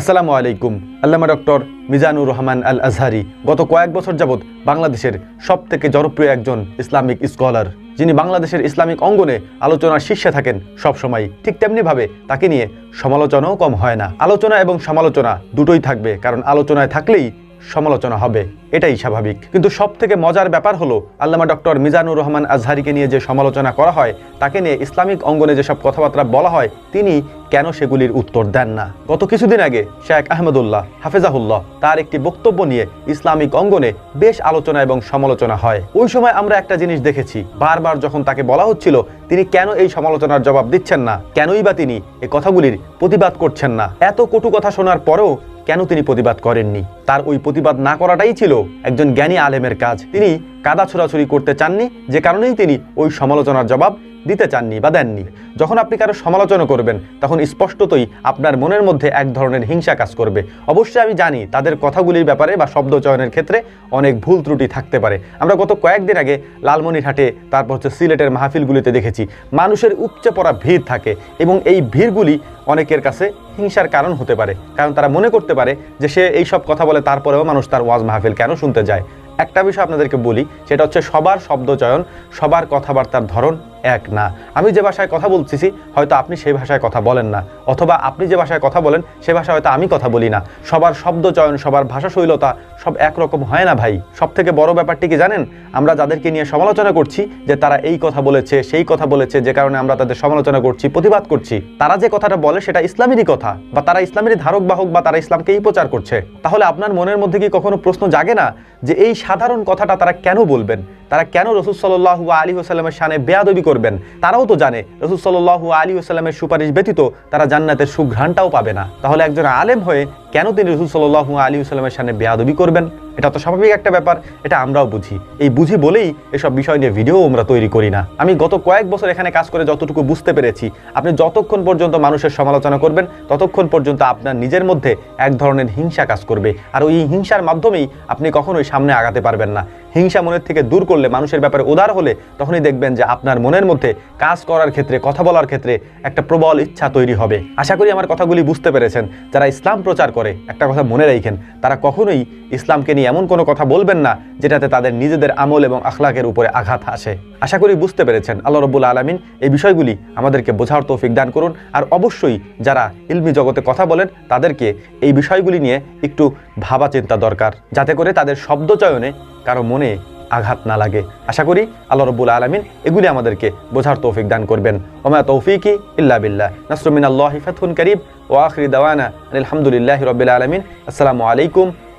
আসসালামু আলাইকুম। আল্লামা ডক্টর মিজানুর রহমান আল আজহারি গত কয়েক বছর যাবৎ বাংলাদেশের সব থেকে জনপ্রিয় একজন ইসলামিক স্কলার। যিনি বাংলাদেশের ইসলামিক অঙ্গনে আলোচনার শীর্ষে থাকেন সবসময়। ঠিক তেমনিভাবে তাকে নিয়ে সমালোচনাও কম হয় না। আলোচনা এবং সমালোচনা দুটোই থাকবে। কারণ আলোচনায় থাকলেই সমালোচনা হবে, এটাই স্বাভাবিক। কিন্তু সব থেকে মজার ব্যাপার হলো, আল্লামা ডক্টর মিজানুর রহমান আজহারিকে নিয়ে যে সমালোচনা করা হয়, তাকে নিয়ে ইসলামিক অঙ্গনে যেসব কথাবার্তা বলা হয়, তিনি কেন সেগুলির উত্তর দেন না? গত কিছুদিন আগে শেখ আহমদুল্লাহ, হাফেজাহুল্লাহ, তার একটি বক্তব্য নিয়ে ইসলামিক অঙ্গনে বেশ আলোচনা এবং সমালোচনা হয়। ওই সময় আমরা একটা জিনিস দেখেছি, বারবার যখন তাকে বলা হচ্ছিল, তিনি কেন এই সমালোচনার জবাব দিচ্ছেন না? কেনই বা তিনি এ কথাগুলির প্রতিবাদ করছেন না? এত কটু কথা শোনার পরেও কেন তিনি প্রতিবাদ করেননি? তার ওই প্রতিবাদ না করাটাই ছিল একজন জ্ঞানী আলেমের কাজ। তিনি কাদা ছোড়াছুরি করতে চাননি, যে কারণেই তিনি ওই সমালোচনার জবাব দিতে চাননি বা দেননি। যখন আপনি কারও সমালোচনা করবেন, তখন স্পষ্টতই আপনার মনের মধ্যে এক ধরনের হিংসা কাজ করবে। অবশ্যই আমি জানি তাদের কথাগুলির ব্যাপারে বা শব্দ চয়নের ক্ষেত্রে অনেক ভুল ত্রুটি থাকতে পারে। আমরা গত কয়েকদিন আগে লালমনিরহাটে, তারপর হচ্ছে সিলেটের মাহফিলগুলিতে দেখেছি, মানুষের উপচে পড়া ভিড় থাকে এবং এই ভিড়গুলি অনেকের কাছে হিংসার কারণ হতে পারে। কারণ তারা মনে করতে পারে যে সে এই সব কথা বলে তারপরেও মানুষ তার ওয়াজ মাহফিল কেন শুনতে যায়? একটা বিষয় আপনাদেরকে বলি সেটা হচ্ছে সবার শব্দচয়ন সবার কথাবার্তার ধরন এক না। আমি যে ভাষায় কথা বলতেছি, হয়তো আপনি সেই ভাষায় কথা বলেন না। অথবা আপনি যে ভাষায় কথা বলেন, সে ভাষায় হয়তো আমি কথা বলি না। সবার শব্দচয়ন সবার ভাষাশৈলতা সব একরকম হয় না ভাই। সব থেকে বড় ব্যাপারটি কি জানেন? আমরা যাদেরকে নিয়ে সমালোচনা করছি, যে তারা এই কথা বলেছে, সেই কথা বলেছে, যে কারণে আমরা তাদের সমালোচনা করছি, প্রতিবাদ করছি, তারা যে কথাটা বলে সেটা ইসলামেরই কথা বা তারা ইসলামেরই ধারক বাহক বা তারা ইসলামকেই প্রচার করছে। তাহলে আপনার মনের মধ্যে কি কখনো প্রশ্ন জাগে না যে এই সাধারণ কথাটা তারা কেন বলবেন? তারা কেন রসুল সাল্লাহু আলী হোসাল্লামের সানে বেয়াদবি করবেন। তারাও তো জানে, রসুল সাল আলী আসসালামের সুপারিশ ব্যতীত তারা জান্নাতের সুঘ্রাণটাও পাবে না। তাহলে একজন আলেম হয়ে কেন তিনি রসুল সাল্লাহু আলী আসসালামের সামনে বেয়াদবি করবেন? এটা তো স্বাভাবিক একটা ব্যাপার, এটা আমরাও বুঝি। এই বুঝি বলেই এসব বিষয় নিয়ে ভিডিও আমরা তৈরি করি না। আমি গত কয়েক বছর এখানে কাজ করে যতটুকু বুঝতে পেরেছি, আপনি যতক্ষণ পর্যন্ত মানুষের সমালোচনা করবেন, ততক্ষণ পর্যন্ত আপনার নিজের মধ্যে এক ধরনের হিংসা কাজ করবে। আর ওই হিংসার মাধ্যমেই আপনি কখনোই সামনে আগাতে পারবেন না। হিংসা মনের থেকে দূর করলে মানুষের ব্যাপারে উদার হলে তখনই দেখবেন যে আপনার মনের মধ্যে কাজ করার ক্ষেত্রে, কথা বলার ক্ষেত্রে একটা প্রবল ইচ্ছা তৈরি হবে। আশা করি আমার কথাগুলি বুঝতে পেরেছেন। যারা ইসলাম প্রচার করে, একটা কথা মনে রাখেন, তারা কখনোই ইসলামকে নিয়ে এমন কোনো কথা বলবেন না যেটাতে তাদের নিজেদের আমল এবং আখলাকের উপরে আঘাত আসে। আশা করি বুঝতে পেরেছেন। আল্লাহ রব্বুল আলমিন এই বিষয়গুলি আমাদেরকে বোঝার তৌফিক দান করুন। আর অবশ্যই যারা ইলমি জগতে কথা বলেন, তাদেরকে এই বিষয়গুলি নিয়ে একটু ভাবা চিন্তা দরকার। যাতে করে তাদের শব্দচয়নে কারও মনে আঘাত না লাগে। আশা করি আল্লাহ রব্বুল আলমিন এগুলি আমাদেরকে বোঝার তৌফিক দান করবেন। ওমা তৌফিকি ইল্লা বিল্লাহ। নাসরুমিন আল্লাহ ফাতহুন করিব ও আখরি দাওয়ানা আলহামদুলিল্লাহ রবিল আলমিন। আসসালামু আলাইকুম